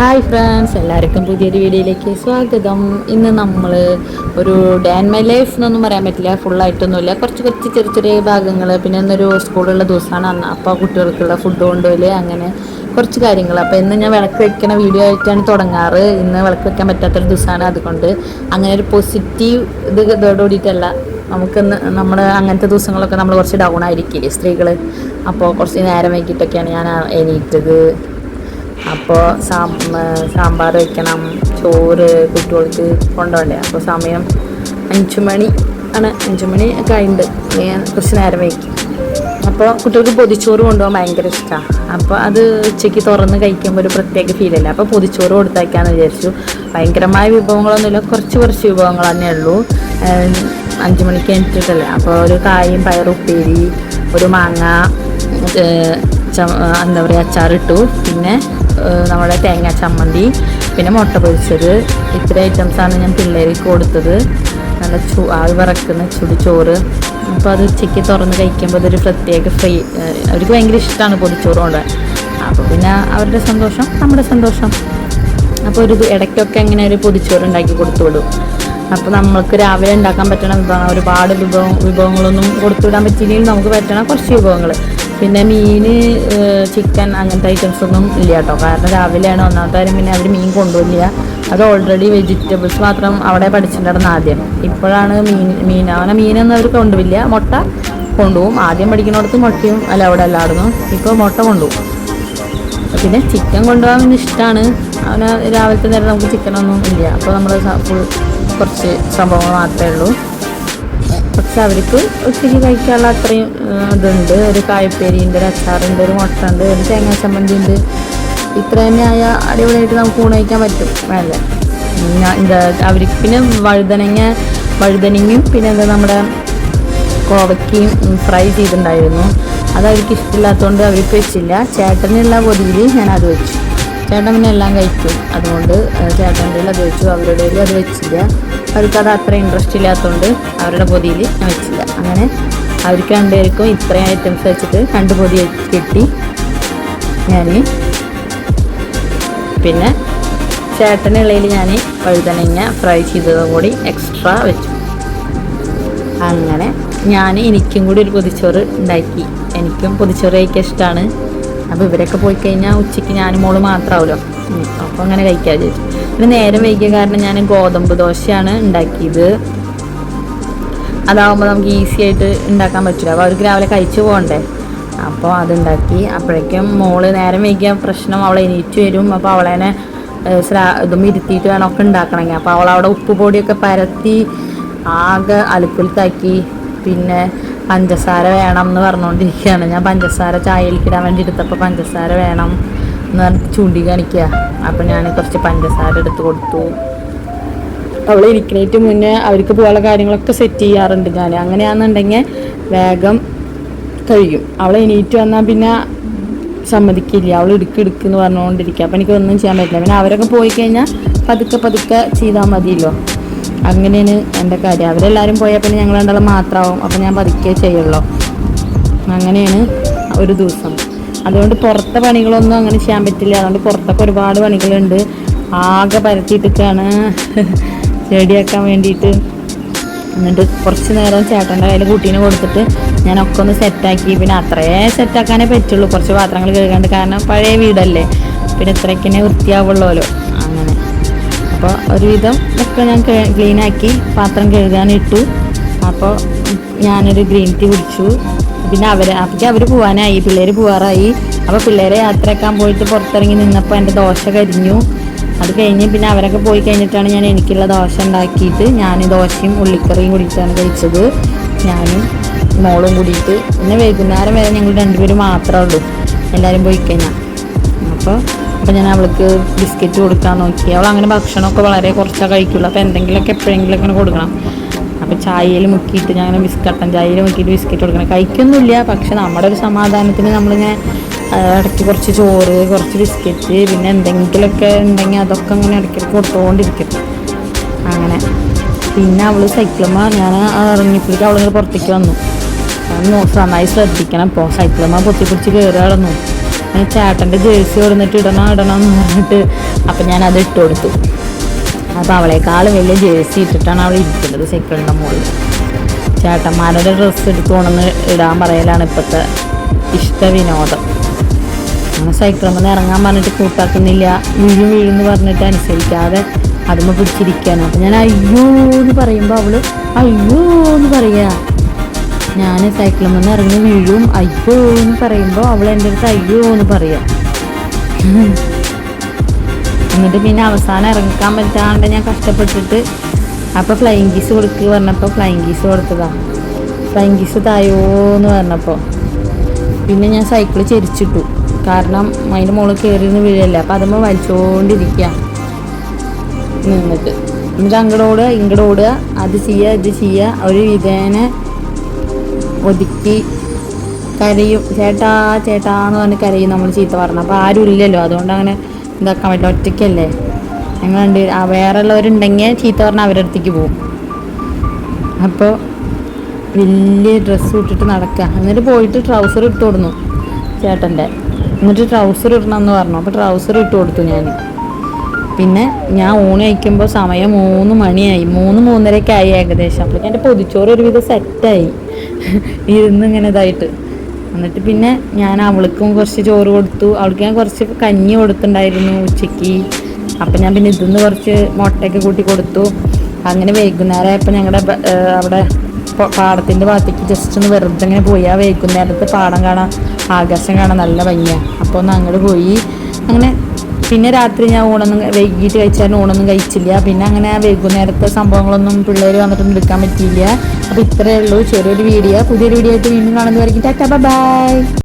Hi friends എല്ലാവർക്കും പുതിയൊരു വീഡിയോയിലേക്ക് സ്വാഗതം. ഇന്ന് നമ്മൾ ഒരു ഡാൻ മൈ ലൈഫ് എന്നൊന്നും പറയാൻ പറ്റില്ല. ഫുള്ളായിട്ടൊന്നുമില്ല കുറച്ച് കുറച്ച് ചെറിയ ചെറിയ ഭാഗങ്ങൾ പിന്നെ ഇന്നൊരു സ്കൂളുള്ള ദിവസമാണ്. അന്ന് അപ്പോൾ കുട്ടികൾക്കുള്ള ഫുഡ് കൊണ്ടുപോയി അങ്ങനെ കുറച്ച് കാര്യങ്ങൾ അപ്പോൾ ഇന്ന് ഞാൻ വിളക്ക് വയ്ക്കുന്ന വീഡിയോ ആയിട്ടാണ് തുടങ്ങാറ്. ഇന്ന് വിളക്ക് വയ്ക്കാൻ പറ്റാത്തൊരു ദിവസമാണ് അതുകൊണ്ട് അങ്ങനെ ഒരു പോസിറ്റീവ് ഇത് ഇതോടുകൂടിയിട്ടല്ല നമുക്കിന്ന് നമ്മൾ അങ്ങനത്തെ ദിവസങ്ങളൊക്കെ നമ്മൾ കുറച്ച് ഡൗൺ ആയിരിക്കില്ലേ സ്ത്രീകൾ അപ്പോൾ കുറച്ച് നേരം വൈകിട്ടൊക്കെയാണ് ഞാൻ എണീറ്റത്. അപ്പോൾ സാമ്പാർ വെക്കണം ചോറ് കുട്ടികൾക്ക് കൊണ്ടുപോകണ്ടേ? അപ്പോൾ സമയം അഞ്ചു മണി ആണ്. അഞ്ചു മണി ഒക്കെ ഞാൻ കുറച്ച് നേരം വയ്ക്കും അപ്പോൾ കുട്ടികൾക്ക് പൊതിച്ചോറ് കൊണ്ടുപോകാൻ ഭയങ്കര ഇഷ്ടമാണ് അപ്പോൾ അത് ഉച്ചയ്ക്ക് തുറന്ന് കഴിക്കുമ്പോൾ ഒരു പ്രത്യേക ഫീലല്ല അപ്പോൾ പൊതിച്ചോറ് കൊടുത്തേക്കാന്ന് വിചാരിച്ചു. ഭയങ്കരമായ വിഭവങ്ങളൊന്നുമില്ല. കുറച്ച് കുറച്ച് വിഭവങ്ങൾ തന്നെ ഉള്ളൂ. അഞ്ച് മണിക്ക് എണീറ്റിട്ടല്ലേ? അപ്പോൾ ഒരു കായും പയറുപ്പേരി ഒരു മാങ്ങ എന്താ പറയുക അച്ചാറിട്ടു. പിന്നെ നമ്മുടെ തേങ്ങ ചമ്മന്തി പിന്നെ മുട്ട പൊരിച്ചത്. ഇത്ര ഐറ്റംസാണ് ഞാൻ പിള്ളേർക്ക് കൊടുത്തത്. നല്ല ചു ആവി വറക്കുന്ന ചുടി ചോറ് അപ്പോൾ അത് ഉച്ചയ്ക്ക് തുറന്ന് കഴിക്കുമ്പോൾ അതൊരു പ്രത്യേക ഫ്രീ അവർക്ക് ഭയങ്കര ഇഷ്ടമാണ് പൊതിച്ചോറ് കൊണ്ട്. അപ്പോൾ പിന്നെ അവരുടെ സന്തോഷം നമ്മുടെ സന്തോഷം. അപ്പോൾ ഒരു ഇടയ്ക്കൊക്കെ അങ്ങനെ ഒരു പൊതിച്ചോറ് ഉണ്ടാക്കി കൊടുത്തു വിടും. അപ്പോൾ നമ്മൾക്ക് രാവിലെ ഉണ്ടാക്കാൻ പറ്റണ വിഭവം ഒരുപാട് വിഭവം വിഭവങ്ങളൊന്നും കൊടുത്തു വിടാൻ പറ്റിയില്ലെങ്കിൽ നമുക്ക് പറ്റണം കുറച്ച് വിഭവങ്ങൾ പിന്നെ മീൻ ചിക്കൻ അങ്ങനത്തെ ഐറ്റംസ് ഒന്നും ഇല്ല കേട്ടോ. കാരണം രാവിലെയാണ് ഒന്നാമത്തെ കാര്യം. പിന്നെ അവർ മീൻ കൊണ്ടുപോയില്ല അത് ഓൾറെഡി വെജിറ്റബിൾസ് മാത്രം അവിടെ പഠിച്ചിട്ടുണ്ടായിരുന്നു ആദ്യം. ഇപ്പോഴാണ് മീൻ മീൻ അങ്ങനെ മീനൊന്നും അവർ കൊണ്ടുപോയില്ല മുട്ട കൊണ്ടുപോകും. ആദ്യം പഠിക്കുന്നിടത്ത് മുട്ടയും അല്ല അവിടെ അല്ലായിരുന്നു. ഇപ്പോൾ മുട്ട കൊണ്ടുപോകും. പിന്നെ ചിക്കൻ കൊണ്ടുപോകാൻ ഇഷ്ടമാണ് അവന് രാവിലത്തെ നേരം നമുക്ക് ചിക്കനൊന്നും ഇല്ല. അപ്പോൾ നമ്മൾ കുറച്ച് സംഭവങ്ങൾ മാത്രമേ ഉള്ളൂ. പക്ഷെ അവർക്ക് ഒത്തിരി കഴിക്കാനുള്ള അത്രയും ഇതുണ്ട്. ഒരു കായ്പേരിയുണ്ട് ഒരു അച്ചാറുണ്ട് ഒരു മുട്ട ഉണ്ട് ഒരു തേങ്ങാ ചമ്മന്തി ഉണ്ട്. ഇത്ര തന്നെ ആയ അടിപൊളിയായിട്ട് നമുക്ക് ഊണ് കഴിക്കാൻ പറ്റും. വേണ്ട എന്താ അവർക്ക് പിന്നെ വഴുതനങ്ങ വഴുതനങ്ങയും പിന്നെ എന്താ നമ്മുടെ കോവയ്ക്കയും ഫ്രൈ ചെയ്തിട്ടുണ്ടായിരുന്നു. അത് അവർക്ക് ഇഷ്ടമില്ലാത്തതുകൊണ്ട് അവർക്ക് വെച്ചില്ല. ചേട്ടനുള്ള പൊതിയിൽ ഞാൻ അത് വെച്ചു. ചേട്ടൻ പിന്നെ എല്ലാം കഴിക്കും. അതുകൊണ്ട് ചേട്ടന്റെ അത് വെച്ചു. അവരുടെ അത് വെച്ചില്ല. അവർക്ക് അത് അത്ര ഇൻട്രസ്റ്റ് ഇല്ലാത്തതുകൊണ്ട് അവരുടെ പൊതിയിൽ ഞാൻ വെച്ചില്ല. അങ്ങനെ അവർക്ക് രണ്ടുപേർക്കും ഇത്രയും ഐറ്റംസ് വെച്ചിട്ട് രണ്ട് പൊതി കിട്ടി ഞാൻ പിന്നെ ചേട്ടനുള്ളതിൽ ഞാൻ വഴുതനങ്ങ ഫ്രൈ ചെയ്തതും കൂടി എക്സ്ട്രാ വെച്ചു. അങ്ങനെ ഞാൻ എനിക്കും കൂടി ഒരു പൊതിച്ചോറ് ഉണ്ടാക്കി. എനിക്കും പൊതിച്ചോറ് കഴിക്കാൻ ഇഷ്ടമാണ് അപ്പോൾ ഇവരൊക്കെ പോയി കഴിഞ്ഞാൽ ഉച്ചയ്ക്ക് ഞാനും മോൾ മാത്രമാവുമല്ലോ അപ്പോൾ അങ്ങനെ കഴിക്കാൻ വിചാരിച്ചു. പിന്നെ നേരം വൈകിയ കാരണം ഞാൻ ഗോതമ്പ് ദോശയാണ് ഉണ്ടാക്കിയത്. അതാവുമ്പോൾ നമുക്ക് ഈസി ആയിട്ട് ഉണ്ടാക്കാൻ പറ്റില്ല അപ്പോൾ അവർക്ക് രാവിലെ കഴിച്ചു പോകണ്ടേ. അപ്പോൾ അതുണ്ടാക്കി. അപ്പോഴേക്കും മോൾ നേരം വൈകിയ പ്രശ്നം അവളെ എണീറ്റ് വരും. അപ്പോൾ അവളെ ഇതും ഇരുത്തിയിട്ട് വേണം ഒക്കെ ഉണ്ടാക്കണമെങ്കിൽ. അപ്പോൾ അവൾ അവിടെ ഉപ്പ് പൊടിയൊക്കെ പരത്തി ആകെ അലുക്കുലത്താക്കി പിന്നെ പഞ്ചസാര വേണം എന്ന് പറഞ്ഞുകൊണ്ടിരിക്കുകയാണ് ഞാൻ പഞ്ചസാര ചായയിലേക്കിടാൻ വേണ്ടി എടുത്തപ്പോൾ പഞ്ചസാര വേണം എന്ന് പറഞ്ഞിട്ട് ചൂണ്ടി കാണിക്കുക. അപ്പോൾ ഞാൻ കുറച്ച് പഞ്ചസാര എടുത്ത് കൊടുത്തു. അവൾ ഇരിക്കണേറ്റ് മുന്നേ അവർക്ക് പോകാനുള്ള കാര്യങ്ങളൊക്കെ സെറ്റ് ചെയ്യാറുണ്ട് ഞാൻ അങ്ങനെയാണെന്നുണ്ടെങ്കിൽ വേഗം കഴിയും. അവൾ എണീറ്റ് വന്നാൽ പിന്നെ സമ്മതിക്കില്ല. അവൾ ഇടുക്ക് ഇടുക്ക് എന്ന് പറഞ്ഞുകൊണ്ടിരിക്കുക അപ്പം എനിക്ക് ഒന്നും ചെയ്യാൻ പറ്റില്ല. പിന്നെ അവരൊക്കെ പോയി കഴിഞ്ഞാൽ പതുക്കെ പതുക്കെ ചെയ്താൽ മതിയല്ലോ. അങ്ങനെയാണ് എന്റെ കാര്യം. അവരെല്ലാവരും പോയാൽ പിന്നെ ഞങ്ങൾ രണ്ടാളും മാത്രമാവും. അപ്പം ഞാൻ പതുക്കെ ചെയ്യുള്ളൂ. അങ്ങനെയാണ് ഒരു ദിവസം. അതുകൊണ്ട് പുറത്തെ പണികളൊന്നും അങ്ങനെ ചെയ്യാൻ പറ്റില്ല. അതുകൊണ്ട് പുറത്തൊക്കെ ഒരുപാട് പണികളുണ്ട്. ആകെ പരത്തിയിട്ടൊക്കെയാണ് റെഡിയാക്കാൻ വേണ്ടിയിട്ട്. എന്നിട്ട് കുറച്ച് നേരം ചേട്ടന്റെ കയ്യിൽ കുട്ടീനെ കൊടുത്തിട്ട് ഞാനൊക്കെ ഒന്ന് സെറ്റാക്കി. പിന്നെ അത്രേ സെറ്റാക്കാനേ പറ്റുള്ളൂ. കുറച്ച് പാത്രങ്ങൾ കഴുകാണ്ട്. കാരണം പഴയ വീടല്ലേ. പിന്നെ ഇത്രയ്ക്കന്നെ വൃത്തിയാവുള്ളൂല്ലോ അപ്പോൾ ഒരുവിധം ഒക്കെ ഞാൻ ക്ലീനാക്കി പാത്രം കഴുകാനിട്ടു. അപ്പോൾ ഞാനൊരു ഗ്രീൻ ടീ കുടിച്ചു. പിന്നെ അവർ അപ്പോൾ അവർ പോകാനായി പിള്ളേർ പോകാറായി അപ്പോൾ പിള്ളേരെ യാത്രയാക്കാൻ പോയിട്ട് പുറത്തിറങ്ങി നിന്നപ്പോൾ എന്റെ ദോശ കരിഞ്ഞു. അത് കഴിഞ്ഞ് പിന്നെ അവരൊക്കെ പോയി കഴിഞ്ഞിട്ടാണ് ഞാൻ എനിക്കുള്ള ദോശ ഉണ്ടാക്കിയിട്ട് ഞാൻ ദോശയും ഉള്ളിക്കറിയും കുടിച്ചാണ് കഴിച്ചത്. ഞാനും മോളും കൂടിയിട്ട്. പിന്നെ വൈകുന്നേരം വരെ ഞങ്ങൾ രണ്ടുപേരും മാത്രമേ ഉള്ളൂ. എല്ലാവരും പോയി കഴിഞ്ഞാൽ അപ്പോൾ അപ്പോൾ ഞാൻ അവൾക്ക് ബിസ്ക്കറ്റ് കൊടുക്കാൻ നോക്കി. അവൾ അങ്ങനെ ഭക്ഷണമൊക്കെ വളരെ കുറച്ചാണ് കഴിക്കുള്ളൂ. അപ്പോൾ എന്തെങ്കിലുമൊക്കെ എപ്പോഴെങ്കിലുമൊക്കെ ഇങ്ങനെ കൊടുക്കണം. അപ്പോൾ ചായയിൽ മുക്കിയിട്ട് ഞാൻ അങ്ങനെ ബിസ്ക്കറ്റ് കട്ടൻ ചായയിൽ മുക്കിയിട്ട് ബിസ്ക്കറ്റ് കൊടുക്കണം. കഴിക്കൊന്നുമില്ല പക്ഷെ നമ്മുടെ ഒരു സമാധാനത്തിന് നമ്മളിങ്ങനെ ഇടയ്ക്ക് കുറച്ച് ചോറ് കുറച്ച് ബിസ്ക്കറ്റ് പിന്നെ എന്തെങ്കിലുമൊക്കെ ഉണ്ടെങ്കിൽ അതൊക്കെ അങ്ങനെ ഇടയ്ക്കിടയ്ക്ക് കൊടുത്തുകൊണ്ടിരിക്കും അങ്ങനെ. പിന്നെ അവൾ സൈക്കിളുമ്മ ഞാൻ ഇറങ്ങിയപ്പോഴേക്കും അവളിങ്ങനെ പുറത്തേക്ക് വന്നു. നന്നായി ശ്രദ്ധിക്കണം ഇപ്പോൾ സൈക്കിളുമ്മ പൊത്തി പിടിച്ച് കയറി കിടന്നു ചേട്ടന്റെ ജേഴ്സി കൊടുന്നിട്ട് ഇടണം ഇടണം എന്ന് പറഞ്ഞിട്ട് അപ്പം ഞാൻ അത് ഇട്ട് കൊടുത്തു. അപ്പോൾ അവളെക്കാളും വലിയ ജേഴ്സി ഇട്ടിട്ടാണ് അവൾ ഇരിക്കുന്നത് സൈക്കിളിന്റെ മുകളിൽ. ചേട്ടന്മാരുടെ ഡ്രസ്സ് എടുത്ത് ഇടാൻ പറയലാണ് ഇപ്പോഴത്തെ ഇഷ്ട വിനോദം. അങ്ങനെ സൈക്കിളിൽ ഇറങ്ങാൻ പറഞ്ഞിട്ട് കൂട്ടാക്കുന്നില്ല. വീഴും വീഴുന്ന് പറഞ്ഞിട്ട് അനുസരിക്കാതെ അതുമ്മ പിടിച്ചിരിക്കുകയാണ്. അപ്പം ഞാൻ അയ്യോ എന്ന് പറയുമ്പോൾ അവൾ അയ്യോ എന്ന് പറയുക. ഞാൻ സൈക്കിളിൽ നിന്ന് ഇറങ്ങി വീഴും. അയ്യോ എന്ന് പറയുമ്പോൾ അവൾ എന്റെ അടുത്ത് അയ്യോ എന്ന് പറയാം. എന്നിട്ട് പിന്നെ അവസാനം ഇറങ്ങിക്കാൻ പറ്റാണ്ട് ഞാൻ കഷ്ടപ്പെട്ടിട്ട് അപ്പോൾ ഫ്ലൈങ് കീസ് കൊടുക്കുക പറഞ്ഞപ്പോൾ ഫ്ലൈങ് കീസ് കൊടുത്തതാണ് ഫ്ലൈങ് കീസ് തായോ എന്ന് പറഞ്ഞപ്പോൾ പിന്നെ ഞാൻ സൈക്കിൾ ചെരിച്ചിട്ടു. കാരണം അതിന്റെ മുകളിൽ കയറി നിന്ന് വീഴല്ല? അപ്പോൾ അതുമ്പോൾ വലിച്ചുകൊണ്ടിരിക്കുക നിന്നിട്ട്. എന്നിട്ട് അങ്ങോട്ട് ഓടുക ഇങ്ങോട്ട് ഓടുക അത് ചെയ്യുക ഇത് ചെയ്യുക ഒരു വിധേന ഒതുക്കി കരയും. ചേട്ടാ ചേട്ടാ എന്ന് പറഞ്ഞ് കരയും നമ്മൾ ചീത്ത പറഞ്ഞു. അപ്പോൾ ആരും ഇല്ലല്ലോ. അതുകൊണ്ട് അങ്ങനെ ഇതാക്കാൻ പറ്റില്ല. ഒറ്റയ്ക്കല്ലേ? ഞങ്ങളുണ്ട്. ആ വേറെ ഉള്ളവരുണ്ടെങ്കിൽ ചീത്ത പറഞ്ഞാൽ അവരുടെ അടുത്തേക്ക് പോകും. അപ്പോൾ വലിയ ഡ്രസ്സ് ഇട്ടിട്ട് നടക്കുക എന്നിട്ട് പോയിട്ട് ട്രൗസർ ഇട്ട് കൊടുന്നു ചേട്ടന്റെ. എന്നിട്ട് ട്രൗസർ ഇടണമെന്ന് പറഞ്ഞു. അപ്പോൾ ട്രൗസർ ഇട്ട് കൊടുത്തു ഞാൻ. പിന്നെ ഞാൻ ഊണ് കഴിക്കുമ്പോൾ സമയം മൂന്ന് മണിയായി. മൂന്ന് മൂന്നരയൊക്കെ ആയി ഏകദേശം. അപ്പോൾ എന്റെ പൊതിച്ചോറ് ഒരുവിധം സെറ്റായി ഇരുന്ന് ഇങ്ങനെ ഇതായിട്ട്. എന്നിട്ട് പിന്നെ ഞാൻ അവൾക്കും കുറച്ച് ചോറ് കൊടുത്തു. അവൾക്ക് ഞാൻ കുറച്ച് കഞ്ഞി കൊടുത്തിട്ടുണ്ടായിരുന്നു ഉച്ചയ്ക്ക്. അപ്പം ഞാൻ പിന്നെ ഇതിന്ന് കുറച്ച് മുട്ടയൊക്കെ കൂട്ടി കൊടുത്തു. അങ്ങനെ വൈകുന്നേരം ആയപ്പോൾ ഞങ്ങളുടെ അവിടെ പാടത്തിന്റെ ഭാഗത്തേക്ക് ജസ്റ്റ് ഒന്ന് വെറുതെ ഇങ്ങനെ പോയി. ആ വൈകുന്നേരത്ത് പാടം കാണാൻ ആകാശം കാണാൻ നല്ല ഭംഗിയാണ് അപ്പോൾ ഒന്ന് അങ്ങോട്ട് പോയി. അങ്ങനെ പിന്നെ രാത്രി ഞാൻ ഊണൊന്നും വൈകിട്ട് കഴിച്ചാലും ഊണൊന്നും കഴിച്ചില്ല. പിന്നെ അങ്ങനെ ആ വൈകുന്നേരത്തെ സംഭവങ്ങളൊന്നും പിള്ളേർ വന്നിട്ടൊന്നും എടുക്കാൻ പറ്റിയില്ല. അപ്പോൾ ഇത്രയേ ഉള്ളൂ. ചെറിയൊരു വീഡിയോ. പുതിയൊരു വീഡിയോ ആയിട്ട് വീണ്ടും കാണുന്നതായിരിക്കും ടാറ്റാ ബൈ.